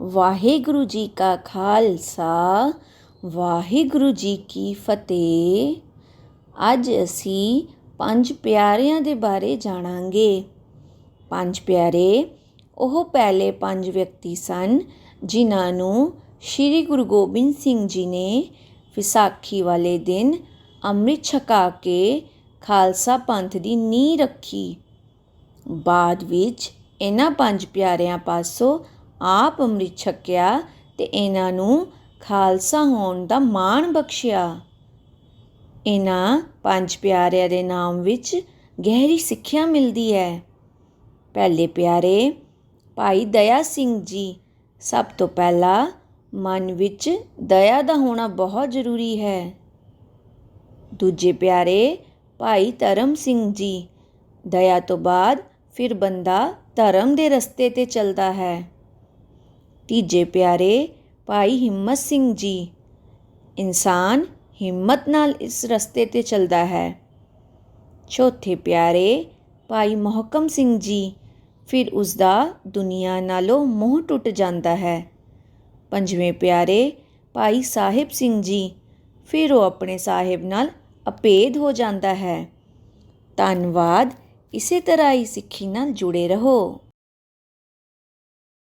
ਵਾਹਿਗੁਰੂ ਜੀ ਕਾ ਖਾਲਸਾ, ਵਾਹਿਗੁਰੂ ਜੀ ਕੀ ਫਤਿਹ। ਅੱਜ ਅਸੀਂ ਪੰਜ ਪਿਆਰਿਆਂ ਦੇ ਬਾਰੇ ਜਾਣਾਂਗੇ। ਪੰਜ ਪਿਆਰੇ, ਉਹ ਪਹਿਲੇ ਪੰਜ ਵਿਅਕਤੀ ਸਨ ਜਿਨ੍ਹਾਂ ਨੂੰ ਸ੍ਰੀ ਗੁਰੂ ਗੋਬਿੰਦ ਸਿੰਘ ਜੀ ਨੇ ਵਿਸਾਖੀ ਵਾਲੇ ਦਿਨ ਅੰਮ੍ਰਿਤ ਛਕਾ ਕੇ ਖਾਲਸਾ ਪੰਥ ਦੀ ਨੀਂਹ ਰੱਖੀ। ਬਾਅਦ ਵਿੱਚ ਇਹਨਾਂ ਪੰਜ ਪਿਆਰਿਆਂ ਪਾਸੋਂ ਆਪ ਅੰਮ੍ਰਿਤ ਛਕਿਆ ਤੇ ਇਹਨਾਂ ਨੂੰ ਖਾਲਸਾ ਹੋਣ ਦਾ ਮਾਣ ਬਖਸ਼ਿਆ। ਇਹਨਾਂ ਪੰਜ ਪਿਆਰਿਆਂ ਦੇ ਨਾਮ ਵਿੱਚ ਗਹਿਰੀ ਸਿੱਖਿਆ ਮਿਲਦੀ ਹੈ। ਪਹਿਲੇ ਪਿਆਰੇ ਭਾਈ ਦਇਆ ਸਿੰਘ ਜੀ, ਸਭ ਤੋਂ ਪਹਿਲਾਂ ਮਨ ਵਿੱਚ ਦਇਆ ਦਾ ਹੋਣਾ ਬਹੁਤ ਜ਼ਰੂਰੀ ਹੈ। ਦੂਜੇ ਪਿਆਰੇ ਭਾਈ ਧਰਮ ਸਿੰਘ ਜੀ, ਦਇਆ ਤੋਂ ਬਾਅਦ ਫਿਰ ਬੰਦਾ ਧਰਮ ਦੇ ਰਸਤੇ ਤੇ ਚੱਲਦਾ ਹੈ। ਤੀਜੇ ਪਿਆਰੇ ਭਾਈ ਹਿੰਮਤ ਸਿੰਘ ਜੀ। ਇਨਸਾਨ ਹਿੰਮਤ ਨਾਲ ਇਸ ਰਸਤੇ ਤੇ ਚੱਲਦਾ ਹੈ। ਚੌਥੇ ਪਿਆਰੇ ਭਾਈ ਮੋਹਕਮ ਸਿੰਘ ਜੀ, ਫਿਰ ਉਸ ਦਾ ਦੁਨੀਆ ਨਾਲੋਂ ਮੋਹ ਟੁੱਟ ਜਾਂਦਾ ਹੈ। ਪੰਜਵੇਂ ਪਿਆਰੇ ਭਾਈ ਸਾਹਿਬ ਸਿੰਘ ਜੀ, ਫਿਰ ਉਹ ਆਪਣੇ ਸਾਹਿਬ ਨਾਲ ਅਪੇਧ ਹੋ ਜਾਂਦਾ ਹੈ। ਧੰਨਵਾਦ, ਇਸੇ ਤਰ੍ਹਾਂ ਹੀ ਸਿੱਖੀ ਨਾਲ ਜੁੜੇ ਰਹੋ।